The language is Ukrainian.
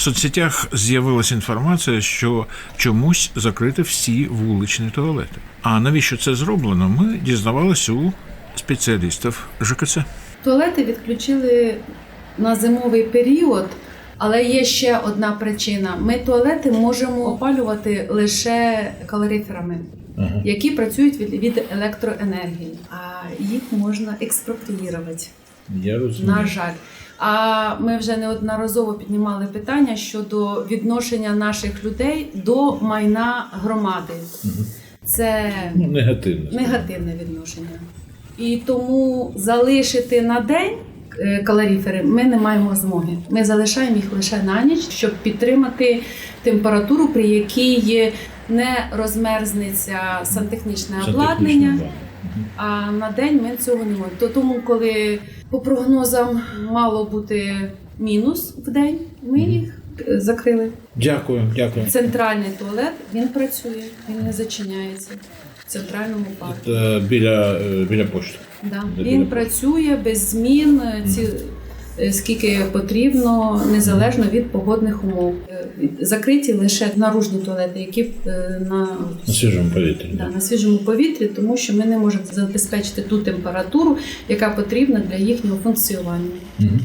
В соцсетях з'явилася інформація, що чомусь закриті всі вуличні туалети. А навіщо це зроблено? Ми дізнавалися у спеціалістів ЖКЦ. Туалети відключили на зимовий період, але є ще одна причина: ми туалети можемо опалювати лише калориферами, які працюють від, від електроенергії, а їх можна експроприювати. Я На жаль. А ми вже неодноразово піднімали питання щодо відношення наших людей до майна громади. Це Ну, негативно. негативне відношення. І тому залишити на день е, калоріфери ми не маємо змоги. Ми залишаємо їх лише на ніч, щоб підтримати температуру, при якій не розмерзнеться сантехнічне обладнання. А на день ми цього не можемо. То тому, коли по прогнозам мало бути мінус в день, ми їх закрили. Дякую, дякую. Центральний туалет він працює, він не зачиняється в центральному парку. Е, Біля, е, біля пошти. Да. Він біля працює без змін, е, ці, скільки потрібно, незалежно від погодних умов. Е, Закриті лише наружні туалети, які е, на, На свіжому повітрі. да, на свіжому повітрі, тому що ми не можемо забезпечити ту температуру, яка потрібна для їхнього функціонування. Мгм.